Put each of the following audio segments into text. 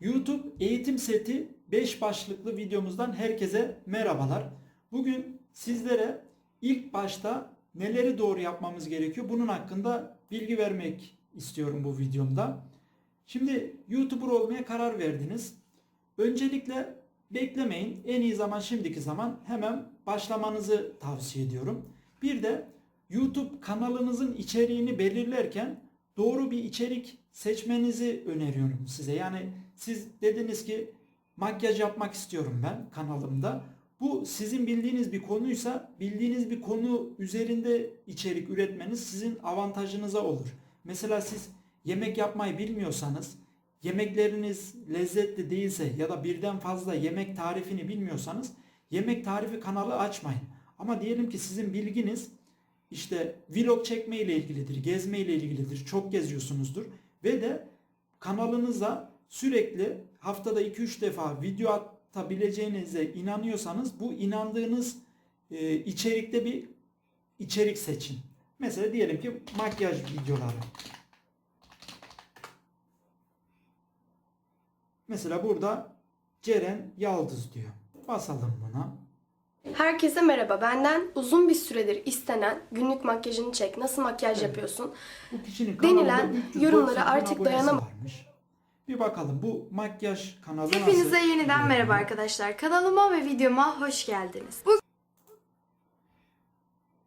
YouTube eğitim seti 5 başlıklı videomuzdan herkese merhabalar. Bugün sizlere ilk başta neleri doğru yapmamız gerekiyor bunun hakkında bilgi vermek istiyorum bu videomda. Şimdi YouTuber olmaya karar verdiniz. Öncelikle beklemeyin. En iyi zaman şimdiki zaman hemen başlamanızı tavsiye ediyorum. Bir de YouTube kanalınızın içeriğini belirlerken doğru bir içerik seçmenizi öneriyorum size. Yani siz dediniz ki makyaj yapmak istiyorum ben kanalımda. Bu sizin bildiğiniz bir konuysa bildiğiniz bir konu üzerinde içerik üretmeniz sizin avantajınıza olur. Mesela siz yemek yapmayı bilmiyorsanız, yemekleriniz lezzetli değilse ya da birden fazla yemek tarifini bilmiyorsanız yemek tarifi kanalı açmayın. Ama diyelim ki sizin bilginiz işte vlog çekme ile ilgilidir, gezme ile ilgilidir, çok geziyorsunuzdur ve de kanalınıza sürekli haftada 2-3 defa video atabileceğinize inanıyorsanız bu inandığınız e, içerikte bir içerik seçin. Mesela diyelim ki makyaj videoları. Mesela burada Ceren Yaldız diyor. Basalım buna. Herkese merhaba. Benden uzun bir süredir istenen günlük makyajını çek, nasıl makyaj Evet. yapıyorsun? Denilen kanalında 390 yorumlara artık abonesi dayanam- varmış. Bir bakalım bu makyaj kanalı Hepinize nasıl? yeniden merhaba arkadaşlar. Kanalıma ve videoma hoş geldiniz. Bu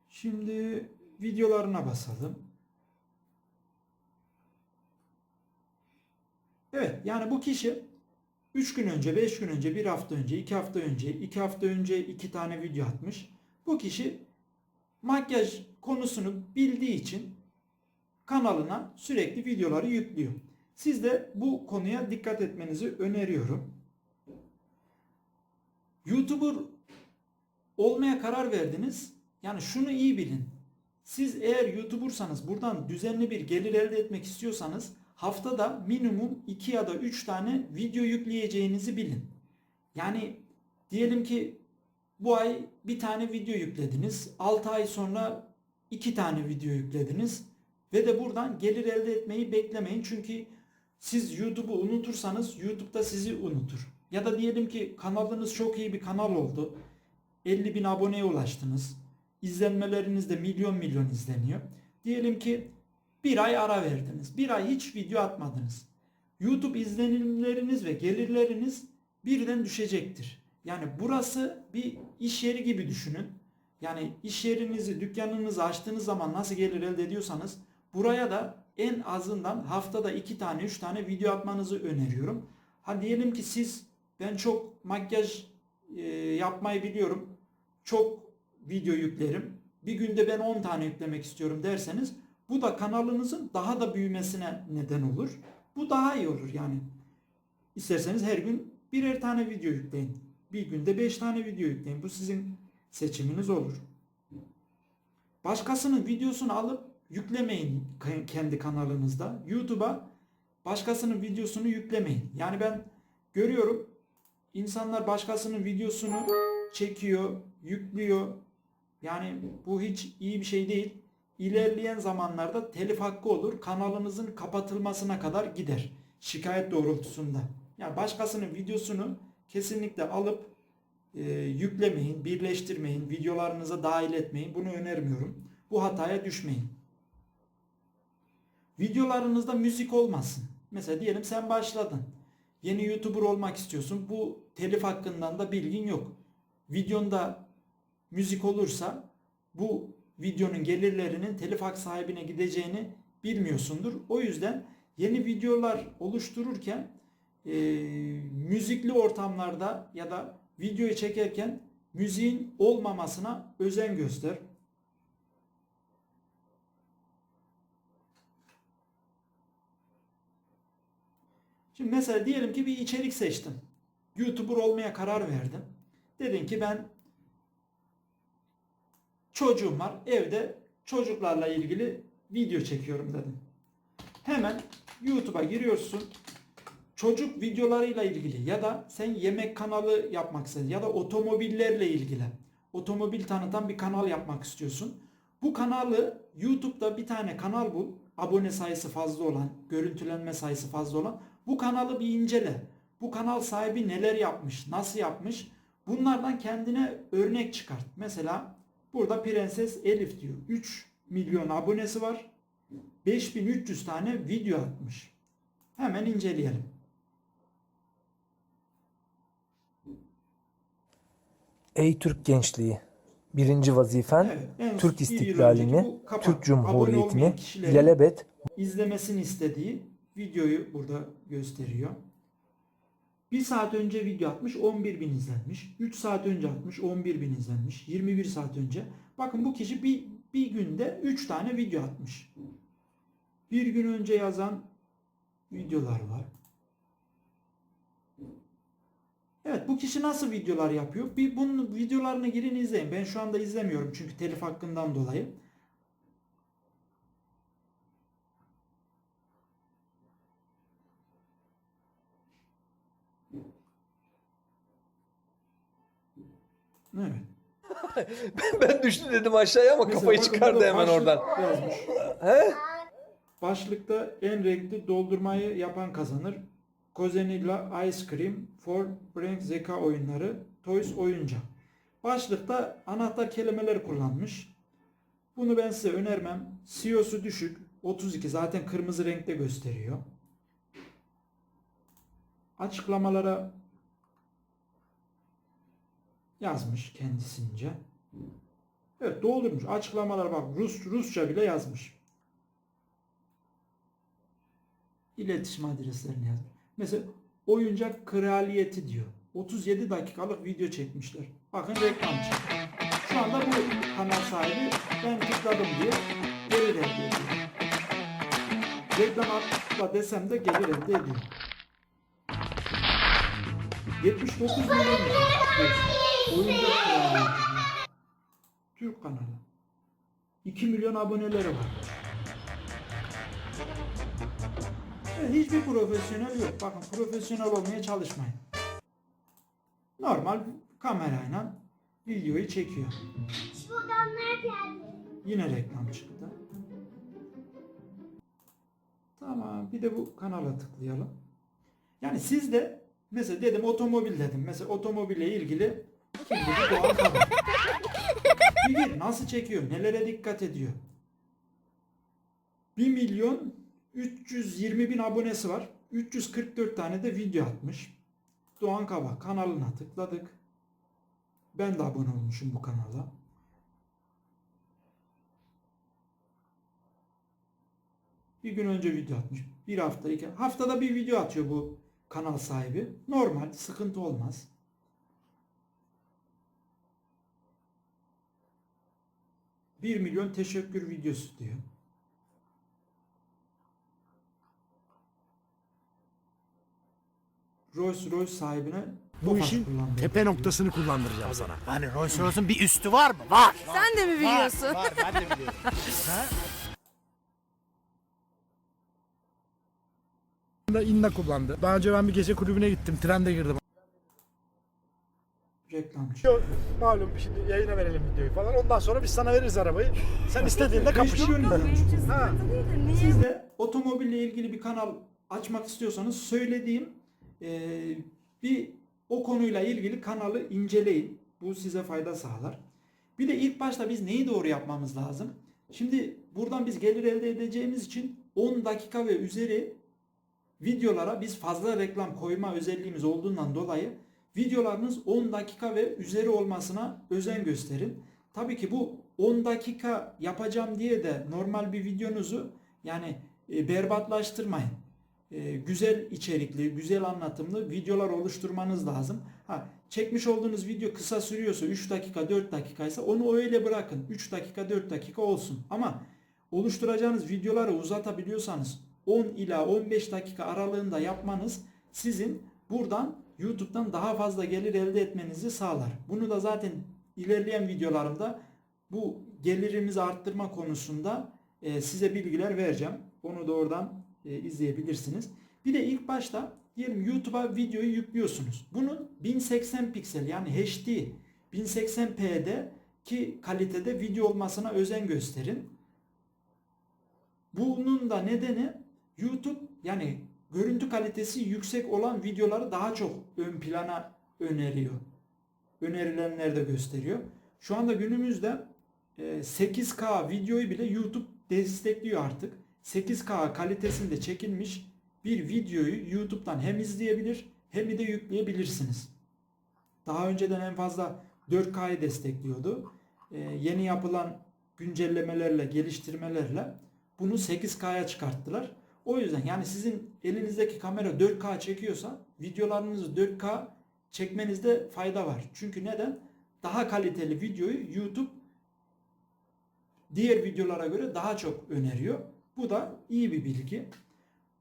Şimdi videolarına basalım. Evet yani bu kişi 3 gün önce, 5 gün önce, 1 hafta önce, 2 hafta önce, 2 hafta önce 2 tane video atmış. Bu kişi makyaj konusunu bildiği için kanalına sürekli videoları yüklüyor. Siz de bu konuya dikkat etmenizi öneriyorum. YouTuber olmaya karar verdiniz. Yani şunu iyi bilin. Siz eğer YouTuber'sanız buradan düzenli bir gelir elde etmek istiyorsanız haftada minimum 2 ya da 3 tane video yükleyeceğinizi bilin. Yani diyelim ki bu ay bir tane video yüklediniz. 6 ay sonra 2 tane video yüklediniz. Ve de buradan gelir elde etmeyi beklemeyin. Çünkü siz YouTube'u unutursanız YouTube da sizi unutur. Ya da diyelim ki kanalınız çok iyi bir kanal oldu. 50 bin aboneye ulaştınız. İzlenmeleriniz de milyon milyon izleniyor. Diyelim ki bir ay ara verdiniz. Bir ay hiç video atmadınız. YouTube izlenimleriniz ve gelirleriniz birden düşecektir. Yani burası bir iş yeri gibi düşünün. Yani iş yerinizi, dükkanınızı açtığınız zaman nasıl gelir elde ediyorsanız buraya da en azından haftada iki tane, üç tane video atmanızı öneriyorum. Ha diyelim ki siz ben çok makyaj e, yapmayı biliyorum. Çok video yüklerim. Bir günde ben 10 tane yüklemek istiyorum derseniz bu da kanalınızın daha da büyümesine neden olur. Bu daha iyi olur yani. İsterseniz her gün birer tane video yükleyin. Bir günde 5 tane video yükleyin. Bu sizin seçiminiz olur. Başkasının videosunu alıp yüklemeyin ke- kendi kanalınızda. YouTube'a başkasının videosunu yüklemeyin. Yani ben görüyorum insanlar başkasının videosunu çekiyor, yüklüyor. Yani bu hiç iyi bir şey değil. İlerleyen zamanlarda telif hakkı olur. Kanalınızın kapatılmasına kadar gider. Şikayet doğrultusunda. Yani başkasının videosunu kesinlikle alıp e, yüklemeyin, birleştirmeyin, videolarınıza dahil etmeyin. Bunu önermiyorum. Bu hataya düşmeyin. Videolarınızda müzik olmasın. Mesela diyelim sen başladın. Yeni YouTuber olmak istiyorsun. Bu telif hakkından da bilgin yok. Videonda müzik olursa bu videonun gelirlerinin telif hak sahibine gideceğini bilmiyorsundur. O yüzden yeni videolar oluştururken e, müzikli ortamlarda ya da videoyu çekerken müziğin olmamasına özen göster. Şimdi mesela diyelim ki bir içerik seçtin. YouTuber olmaya karar verdin. Dedin ki ben çocuğum var. Evde çocuklarla ilgili video çekiyorum dedim. Hemen YouTube'a giriyorsun. Çocuk videolarıyla ilgili ya da sen yemek kanalı yapmak istiyorsun ya da otomobillerle ilgili. Otomobil tanıtan bir kanal yapmak istiyorsun. Bu kanalı YouTube'da bir tane kanal bul. Abone sayısı fazla olan, görüntülenme sayısı fazla olan. Bu kanalı bir incele. bu kanal sahibi neler yapmış, nasıl yapmış bunlardan kendine örnek çıkart. Mesela burada Prenses Elif diyor. 3 milyon abonesi var. 5300 tane video atmış. Hemen inceleyelim. Ey Türk gençliği! Birinci vazifen Evet, Türk istiklalini, bu kapak. Türk Cumhuriyeti'ni ilelebet izlemesini istediği videoyu burada gösteriyor. 1 saat önce video atmış 11 bin izlenmiş. 3 saat önce atmış 11 bin izlenmiş. 21 saat önce. Bakın bu kişi bir, bir günde 3 tane video atmış. Bir gün önce yazan videolar var. Evet bu kişi nasıl videolar yapıyor? Bir bunun videolarına girin izleyin. Ben şu anda izlemiyorum çünkü telif hakkından dolayı. Evet. ben düştü dedim aşağıya ama Mesela kafayı bakın çıkardı burada hemen başlık oradan. Yazmış. He? Başlıkta en renkli doldurmayı yapan kazanır. Cozenilla Ice Cream for Frank Zeka oyunları Toys oyuncak. Başlıkta anahtar kelimeler kullanmış. Bunu ben size önermem. CEO'su düşük. 32 zaten kırmızı renkte gösteriyor. Açıklamalara yazmış kendisince. Evet doldurmuş. Açıklamalara bak Rus Rusça bile yazmış. İletişim adreslerini yazmış. Mesela oyuncak kraliyeti diyor. 37 dakikalık video çekmişler. Bakın reklam çıktı. Şu anda bu kanal sahibi ben tıkladım diye gelir elde ediyor. Reklam atla desem de gelir elde ediyor. 79 milyon. Oyuncak kraliyeti. Türk kanalı. 2 milyon aboneleri var. Evet, hiçbir profesyonel yok. Bakın profesyonel olmaya çalışmayın. Normal kamerayla videoyu çekiyor. Yine reklam çıktı. Tamam. Bir de bu kanala tıklayalım. Yani siz de mesela dedim otomobil dedim. Mesela otomobille ilgili kim dedi Doğan Kabak. Bir gir nasıl çekiyor? Nelere dikkat ediyor? 1 milyon 320 bin abonesi var. 344 tane de video atmış. Doğan Kabak kanalına tıkladık. Ben de abone olmuşum bu kanala. Bir gün önce video atmış. Bir hafta, iki haftada bir video atıyor bu kanal sahibi. Normal, sıkıntı olmaz. Bir milyon teşekkür videosu diyor. Rolls Royce sahibine Bu işin tepe noktasını kullandıracağım sana. Hani Rolls Royce'un bir üstü var mı? Var. Sen de mi biliyorsun? Var, var ben de biliyorum. ha? Da inna kullandı. Daha önce ben bir gece kulübüne gittim. Trende girdim. Reklam. Malum şimdi yayına verelim videoyu falan. Ondan sonra biz sana veririz arabayı. Sen istediğinde kapış. Milyon izlenmiş. Ha. Siz de otomobille ilgili bir kanal açmak istiyorsanız söylediğim eee, bir o konuyla ilgili kanalı inceleyin. Bu size fayda sağlar. Bir de ilk başta biz neyi doğru yapmamız lazım? Şimdi buradan biz gelir elde edeceğimiz için 10 dakika ve üzeri videolara biz fazla reklam koyma özelliğimiz olduğundan dolayı videolarınız 10 dakika ve üzeri olmasına özen gösterin. Tabii ki bu 10 dakika yapacağım diye de normal bir videonuzu yani e, berbatlaştırmayın. E, güzel içerikli, güzel anlatımlı videolar oluşturmanız lazım. Ha, çekmiş olduğunuz video kısa sürüyorsa 3 dakika 4 dakikaysa onu öyle bırakın. 3 dakika 4 dakika olsun. Ama oluşturacağınız videoları uzatabiliyorsanız 10 ila 15 dakika aralığında yapmanız sizin buradan YouTube'dan daha fazla gelir elde etmenizi sağlar. Bunu da zaten ilerleyen videolarımda bu gelirimizi arttırma konusunda e, size bilgiler vereceğim. Onu da oradan e, izleyebilirsiniz. Bir de ilk başta diyelim YouTube'a videoyu yüklüyorsunuz. Bunun 1080 piksel yani HD 1080p'de ki kalitede video olmasına özen gösterin. Bunun da nedeni YouTube yani görüntü kalitesi yüksek olan videoları daha çok ön plana öneriyor. Önerilenler gösteriyor. Şu anda günümüzde e, 8K videoyu bile YouTube destekliyor artık. 8K kalitesinde çekilmiş bir videoyu YouTube'dan hem izleyebilir hem de yükleyebilirsiniz. Daha önceden en fazla 4K'yı destekliyordu. Ee, yeni yapılan güncellemelerle, geliştirmelerle bunu 8K'ya çıkarttılar. O yüzden yani sizin elinizdeki kamera 4K çekiyorsa videolarınızı 4K çekmenizde fayda var. Çünkü neden? Daha kaliteli videoyu YouTube diğer videolara göre daha çok öneriyor. Bu da iyi bir bilgi.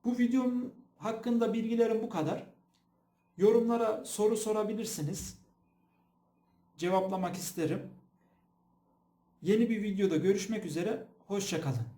Bu videom hakkında bilgilerim bu kadar. Yorumlara soru sorabilirsiniz. Cevaplamak isterim. Yeni bir videoda görüşmek üzere. Hoşçakalın.